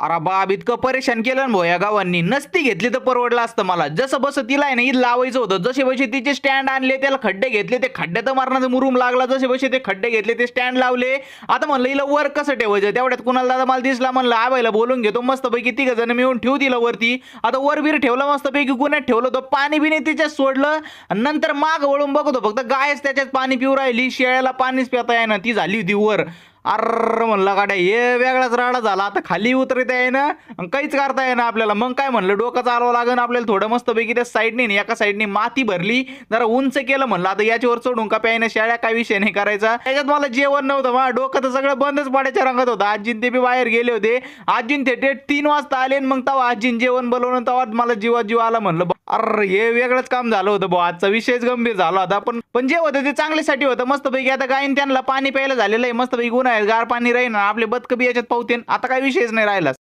अरे बाब इतकं परेशान केलं ना भाऊ या गावांनी. नसती घेतली तर परवडलं असतं मला. जसं बसं तिला आहे ना इथं लावायचं होतं. जसे बसे तिचे स्टँड आणले त्याला खड्डे घेतले. ते खड्डे तर मारण्याचा मुरुम लागला. जसे बसे ते खड्डे घेतले ते स्टँड लावले. आता म्हणलं हिला वर कसं ठेवायचं? तेवढ्यात कुणाला दादा मला दिसला म्हणलं आबायला बोलून घेतो. मस्तपैकी तिघ जण मिळून ठेवू दिलं वरती. आता वर बीर ठेवलं मस्तपैकी कुण्यात ठेवलं होतं? पाणी बिने तिच्यात सोडलं. नंतर माग वळून बघतो फक्त गायच त्याच्यात पाणी पिऊ राहिली. शेळ्याला पाणीच पिता आहे ती झाली होती वर. अर म्हणलं गाड्या हे वेगळाच राडा झाला. आता खाली उतरता आहे ना काहीच करता येईना ना आपल्याला. मग काय म्हणलं डोकं चालवावं लागेल आपल्याला. थोडं मस्तपैकी त्या साईडने एका साईडने माती भरली. जरा उंच केलं म्हणलं. आता याच्यावर चढून का प्यायनं शाळ्या काय विषय नाही करायचा. त्याच्यात मला जेवण नव्हतं. मा डोकं तर सगळं बंदच पाडायच्या रंगात होतं. आजीन ते बी बाहेर गेले होते. आजीन ते डेट तीन वाजता आले मग तेव्हा आजीन जेवण बोलवलं तेव्हा मला जीवा जीव आला म्हणलं अरे हे वेगळंच काम झालं होतं भाऊ आजचा विषयच गंभीर झाला होता. पण पण जे होतं ते चांगल्यासाठी होतं. मस्तपैकी आता गायन त्यांना पाणी प्यायला झालेलं आहे. मस्तपैकी गुन्हा आहे गार पाणी राहील ना आपले बदकबी याच्यात पावतेन. आता काय विषयच नाही राहिलाच.